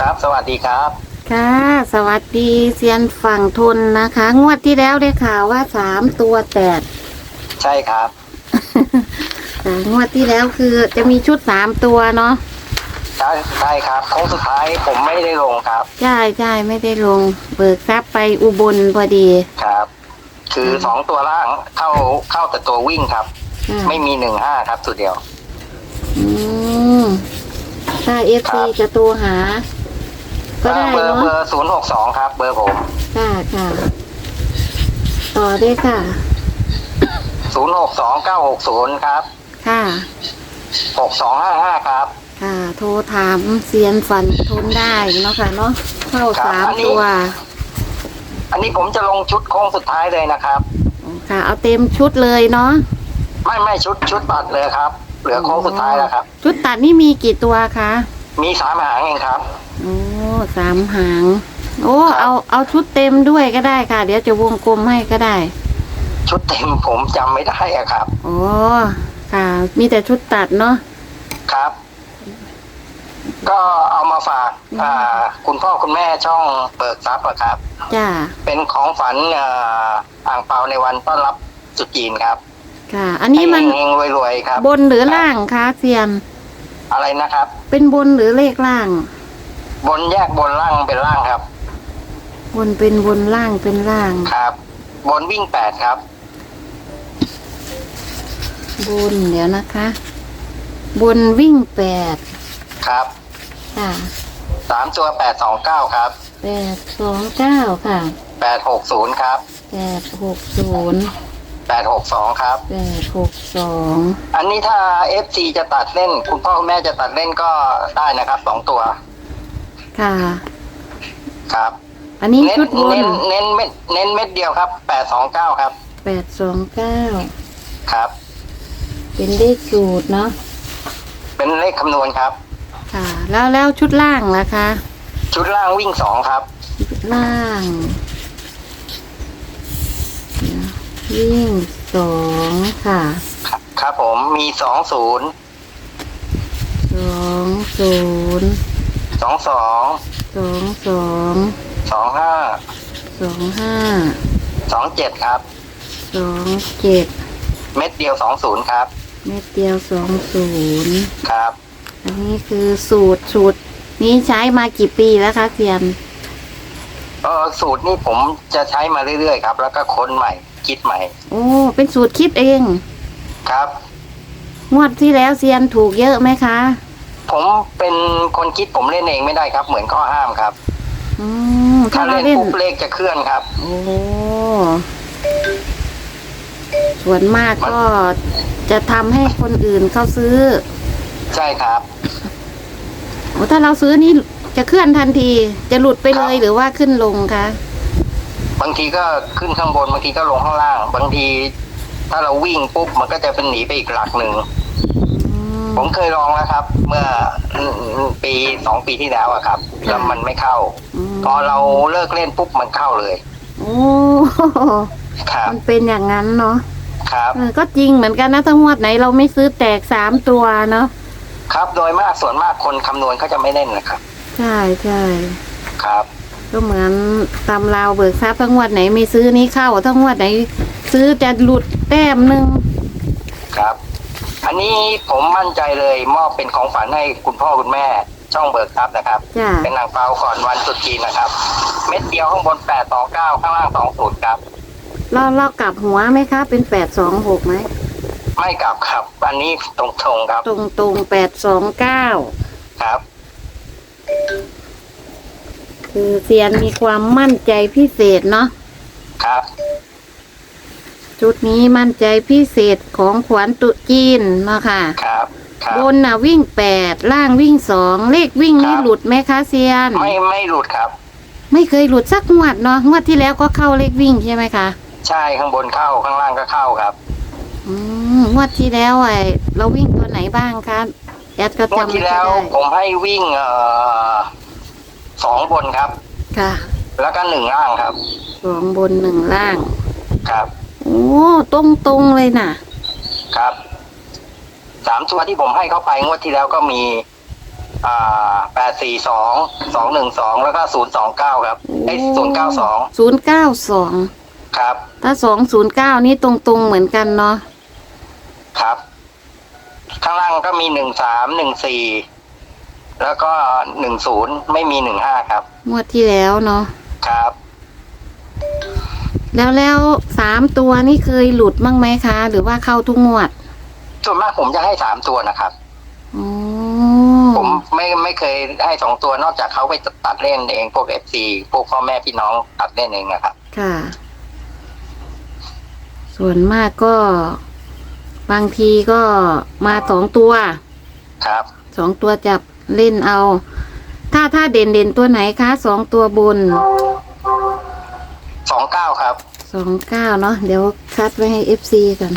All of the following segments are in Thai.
ครับ สวัสดีครับ ค่ะ สวัสดีเซียนฝั่งทนนะคะ งวดที่แล้วได้ข่าวว่าสามตัวแตกใช่ครับ อ่างวดที่แล้วคือจะมีชุดสามตัวเนาะใช่ใช่ครับโค้งสุดท้ายผมไม่ได้ลงครับ ใช่ใช่ไม่ได้ลง เบิกทรัพย์ไปอุบลพอดี ครับ คืออมสองตัวล่างเข้าเข้าแต่ตัววิ่งครับค่ะไม่มีหนึ่งห้าครับสุดเดียว อืมถ้าเอฟครัซีบจะตัวหา ก็ได้เบอร์เบอเนาะร์ศูนย์หกสองครับ เบอร์ผมค่ะค่ะ ต่อได้วยค่ะ ศูนย์หกสองเก้าหกศูนย์ครับค่ะ หกสองห้าห้าครับ ค่ะ โทรถามเซียนฟันทนได้เนาะค่ะเนาะเข้าครับสามอันนี้ ตัวอันนี้ผมจะลงชุดโค้งสุดท้ายเลยนะครับ ค่ะ เอาเต็มชุดเลยเนาะไม่ไม่ชุดชุดตัดเลยครับ เหลือโค้งสุดท้ายแล้วครับ ชุดตัดนี่มีกี่ตัวคะมีสามหางเองครับ โอ้สามหาง โอ้ครับเอาเอาชุดเต็มด้วยก็ได้ค่ะ เดี๋ยวจะวงกลมให้ก็ได้ ชุดเต็มผมจำไม่ได้อะครับ โอ้ค่ะ มีแต่ชุดตัดเนาะครับ ก็เอามาฝากอืมอ่า คุณพ่อคุณแม่ช่องเบิกทรัพย์อะครับ จ้าเป็นของฝันอ่าอ่างเปาในวันต้อนรับตรุษจีนครับค่ะ อันนี้มันให้เฮงๆรวยๆครับ บนหรือล่างคะเซียนอะไรนะครับ เป็นบนหรือเลขล่าง บนแยกบนล่างเป็นล่างครับ บนเป็นบนล่างเป็นล่าง ครับ บนวิ่งแปดครับ บนเดี๋ยวนะคะ บนวิ่งแปดครับค่ะสามตัวแปดสองเก้าครับแปดสองเก้าค่ะแปดหกศูนย์ครับแปดหกศูนย์แปดหกสองครับแปดหกสองอันนี้ถ้าเอฟซีจะตัดเล่น คุณพ่อคุณแม่จะตัดเล่นก็ได้นะครับสองตัว ค่ะ ครับอันนี้เน้นชุดบนเน้นเน้นเม็ดเน้นเม็ดเดียวครับแปดสองเก้าครับ แปดสองเก้าครับ เป็นเลขสูตรเนาะเป็นเลขคำนวณครับ ค่ะ แล้วแล้วชุดล่างล่ะคะ ชุดล่างวิ่งสองครับ ชุดล่างเดี๋ยววิ่งสองค่ะครับครับผมมีสองศูนย์สองศูนย์ สองสองสองสองสองห้าสองห้าสองเจ็ดครับ สองเจ็ดเม็ดเดียวสองศูนย์ครับ เม็ดเดียวสองศูนย์ครับ อันนี้คือสูตรสูตรนี้ใช้มากี่ปีแล้วคะเซียนเออสูตรนี้ผมจะใช้มาเรื่อยๆครับ แล้วก็ค้นใหม่ คิดใหม่ โอ้เป็นสูตรคิดเอง ครับ งวดที่แล้วเซียนถูกเยอะไหมคะ ผมเป็นคนคิดผมเล่นเองไม่ได้ครับ เหมือนข้อห้ามครับอืมถ้าถ้าเราเล่นเล่นปุ๊บเลขจะเคลื่อนครับ โอ้ส่วนมากก็จะทำให้คนอื่นเขาซื้อใช่ครับ โอ้ถ้าเราซื้อนี่จะเคลื่อนทันที จะหลุดไปเลยครับหรือว่าขึ้นลงคะบางทีก็ขึ้นข้างบนบางทีก็ลงข้างล่าง บางที ถ้าเราวิ่งปุ๊บมันก็จะเป็นหนีไปอีกหลักหนึ่งอืม ผมเคยลองแล้วครับ เมื่อปีสองปีที่แล้วอะครับแล้วมันไม่เข้ามพอเราเลิกเล่นปุ๊บมันเข้าเลยโอ้ครับมันเป็นอย่างนั้นเนาะครับเออก็จริงเหมือนกันนะถ้างวดไหนเราไม่ซื้อแตกสามตัวเนาะครับโดยมากส่วนมากคนคำนวณเขาจะไม่เล่นนะครับ ใช่ใช่ครับก็เหมือนตำราวเบิกทรัพย์ถ้างวดไหนไม่ซื้อนี้เข้าถ้างวดไหน ซื้อจะหลุดแต้มหนึ่งครับ อันนี้ผมมั่นใจเลยมอบเป็นของฝันให้คุณพ่อคุณแม่ ช่องเบิกทรัพย์นะครับ จ้ะ เป็นนางเปาก่อนวันตรุษจีนนะครับ เม็ดเดียวข้างบนแปดต่อเก้าข้างล่างสองศูนย์ครับ เราเรากลับหัวไหมคะ เป็นแปดสองหกไหม ไม่กลับครับ อันนี้ตรงๆครับตรงตรงแปดสองเก้าครับ คือเซียนมีความมั่นใจพิเศษเนาะ ครับ ชุดนี้มั่นใจพิเศษของขวัญตุจีนเนาะค่ะ ครับ ครับ บนน่ะวิ่งแปดล่างวิ่งสองเลขวิ่งนี่ครับ หลุดไหมคะเซียน ไม่ไม่หลุดครับ ไม่เคยหลุดสักงวดเนาะงวดที่แล้วก็เข้าเลขวิ่งใช่ไหมคะใช่ข้างบนเข้าข้างล่างก็เข้าครับอืมงวดที่แล้วไอ้เราวิ่งตัวไหนบ้างคะแอดก็งวดจำไม่ที่ค่อยแล้วได้ผมให้วิ่งเอ่อสองบนครับ ค่ะแล้วก็หนึ่งล่างครับ สองบนหนึ่งล่าง ครับ โอ้ตรงตรงๆเลยน่ะ ครับสามตัวที่ผมให้เข้าไปงวดที่แล้วก็มี อ่าแปดสี่สองสองหนึ่งสองแล้วก็ศูนย์สองเก้าครับไอ้ศูนย์เก้าสองศูนย์เก้าสองครับ ถ้าสองศูนย์เก้านี่ตรงๆเหมือนกันเนาะครับ ข้างล่างก็มีหนึ่งสามหนึ่งสี่แล้วก็หนึ่งศูนย์ไม่มีหนึ่งห้าครับ งวดที่แล้วเนาะครับ แล้วแล้วสามตัวนี่เคยหลุดบ้างไหมคะ หรือว่าเข้าทุกงวดส่วนมากผมจะให้สามตัวนะครับ อ๋อผมไม่ไม่เคยให้สองตัวนอกจากเขาไปตัดเล่นเองพวกเอฟซีพวกพ่อแม่พี่น้องตัดเล่นเองนะครับ ค่ะ ส่วนมากก็ บางทีก็มาสองตัว ครับสองตัวจับเล่นเอา ถ้าถ้าเด่นเด่นตัวไหนคะสองตัวบน สองเก้าครับ สองเก้าเนาะเดี๋ยวคัดไว้ให้เอฟซีกัน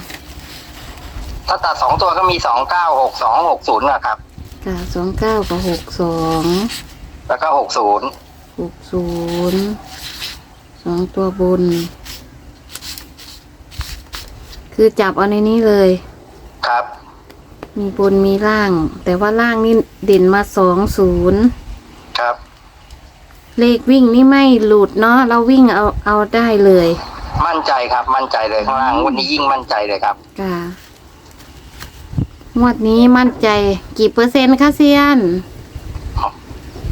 ถ้าตัดสองตัวก็มีสองเก้าหกสองหกศูนย์นะครับ ค่ะสองเก้ากับหกสองแล้วก็หกศูนย์หกศูนย์สองตัวบน คือจับเอาในนี้เลย ครับ มีบนมีล่าง แต่ว่าล่างนี่เด่นมาสองศูนย์ครับ เลขวิ่งนี่ไม่หลุดเนาะเราวิ่งเอาเอาได้เลยมั่นใจครับ มั่นใจเลยข้างล่างวันนี้ยิ่งมั่นใจเลยครับค่ะงวดนี้มั่นใจกี่เปอร์เซ็นต์คะเซียน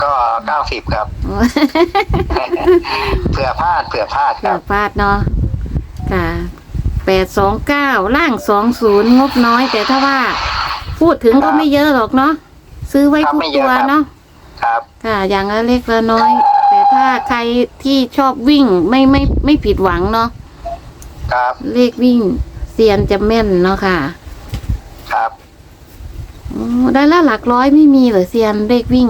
ก็เก้าสิบครับ เผื่อพลาดเผื่อพลาดคเกืรัอบพลาดเนาะค่ะแปดสองเก้าล่างสองศูนย์งบน้อย แต่ถ้าว่า พูดถึงก็ไม่เยอะหรอกเนาะซื้อไว้ทุกตัวเนาะครับ ค่ะ อย่างละเล็กละน้อย แต่ถ้าใครที่ชอบวิ่งไม่ไม่ไม่ผิดหวังเนาะครับเลขวิ่งเซียนจะแม่นเนาะค่ะครับอ๋อได้ละหลักร้อยไม่มีเหรอเซียนเลขวิ่ง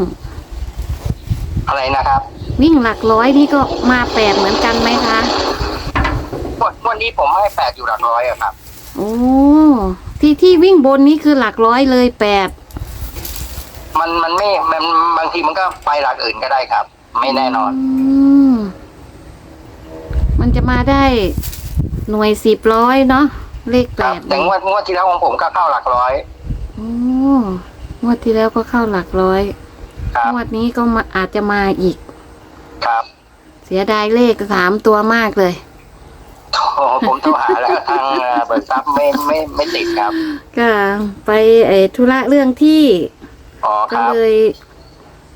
อะไรนะครับวิ่งหลักร้อยนี่ก็มาแปดเหมือนกันไหมคะวันวันนี้ผมให้แปดอยู่หลักร้อยอะครับ โอ้ที่ที่วิ่งบนนี้คือหลักร้อยเลยแปดมันมันไม่มันบางทีมันก็ไปหลักอื่นก็ได้ครับ ไม่แน่นอน มมันจะมาได้หน่วยสิบร้อยเนาะเลขคแปรับดแต่งวดงวดที่แล้วของผมก็เข้าหลักร้อย โอ้งวดที่แล้วก็เข้าหลักร้อยครับ งวดนี้ก็มาอาจจะมาอีก ครับ เสียดายเลขสามตัวมากเลยโอ้ผมโทรหาแล้วทางเอ่อเบิร์ซับไม่ไม่ไม่ติดครับ ก็ไปไอ้ธุระเรื่องที่ อ๋อคก็รับ เลย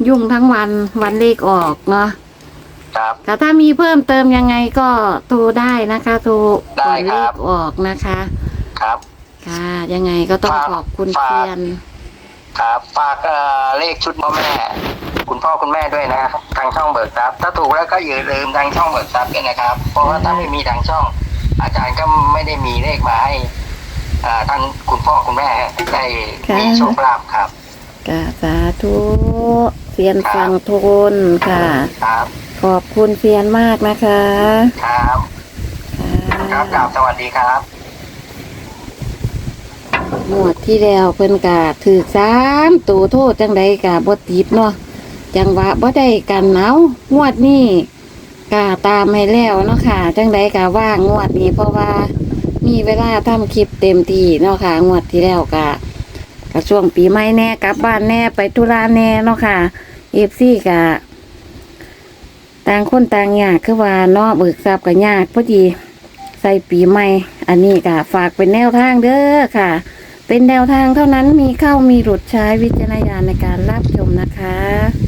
ยุ่งทั้งวันวันเลขออกเนาะครับ แต่ถ้ามีเพิ่มเติมยังไงก็โทรได้นะคะโทรได้ก่อนคเลรับ ขออกนะคะ ครับ ค่ะ ยังไงก็ต้องฝากขอบคุณฝาก เพียน ครับฝากเอ่อเลขชุดพ่อแม่ คุณพ่อคุณแม่ด้วยนะครับทางช่องเบิกทรัพย์ถ้าถูกแล้วก็อย่าลืมทางช่องเบิกทรัพย์ด้วยนะครับ เพราะว่าถ้าไม่มีทางช่อง อาจารย์ก็ไม่ได้มีเลขมาให้อ่าท่านคุณพ่อคุณแม่ได้มีโชคลาภครับกาสาธุ เพียนฟังทนค่ะ ครับ ขอบคุณเพียนมากนะคะครับครับกราบสวัสดีครับหมวดที่แล้วเพิ่นกาถือสามตัวโทษจังใดกาบ่ติดเนาะจังหวะบ่ได้กันเอางวดนี้กาตามให้แล้วเนาะค่ะ จังใดกาว่างงวดนี้เพราะว่ามีเวลาทำคลิปเต็มที่เนาะค่ะ งวดที่แล้วกะ กะช่วงปีใหม่แน่กลับบ้านแน่ไปทุราแน่เนาะค่ะเอฟซีกะต่างคนต่างยากคือว่านอเบิกทรัพย์กับยากพอดีใส่ปีใหม่ อันนี้กะฝากเป็นแนวทางเด้อค่ะ เป็นแนวทางเท่านั้นมีเข้ามีหลุดใช้วิจารณญาณในการรับชมนะคะ